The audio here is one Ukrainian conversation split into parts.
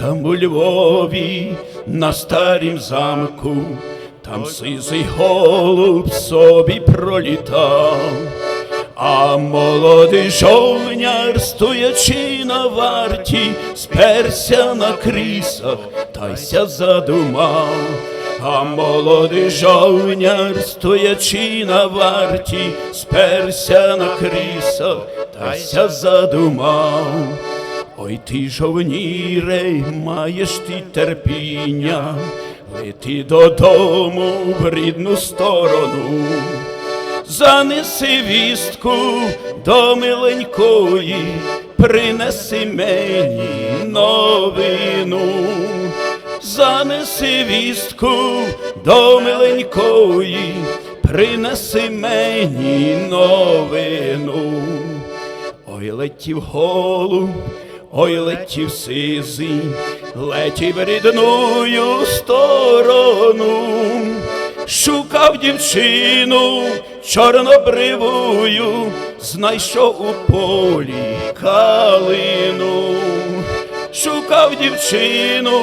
Там у Львові на старім замку, там сизий голуб собі пролітав, а молодий жовняр, стоячи на варті, сперся на крісах, та ся задумав. А молодий жовняр, стоячи на варті, сперся на крісах, та ся задумав. Ой ти жовніре, маєш ти терпіння, лети додому в рідну сторону, занеси вістку до миленької, принеси мені новину, занеси вістку до миленької, принеси мені новину. Ой, летів голуб, ой, летів сизий, летів рідною сторону, шукав дівчину чорнобривую, знайшов у полі калину, шукав дівчину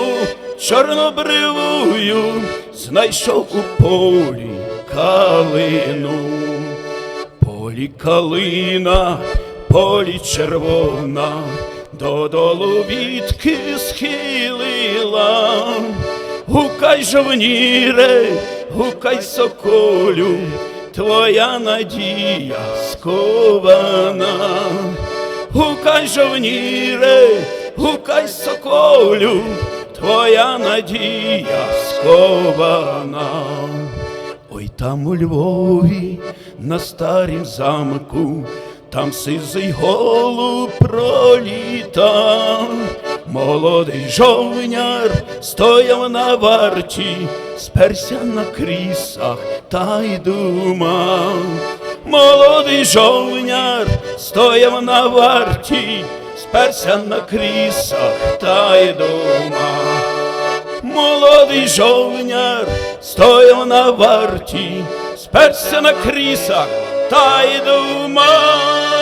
чорнобривую, знайшов у полі калину. Полі калина, полі червона, додолу вітки схилила, гукай жовніре, гукай соколю, твоя надія скована, гукай жовніре, гукай соколю, твоя надія скована. Ой там у Львові на старім замку, там сизий голуб пролітав, молодий жовняр стояв на варті, сперся на крісах та й думав. Молодий жовняр стояв на варті, сперся на крісах та й думав. Молодий жовняр стояв на варті, сперся на крісах та й думав.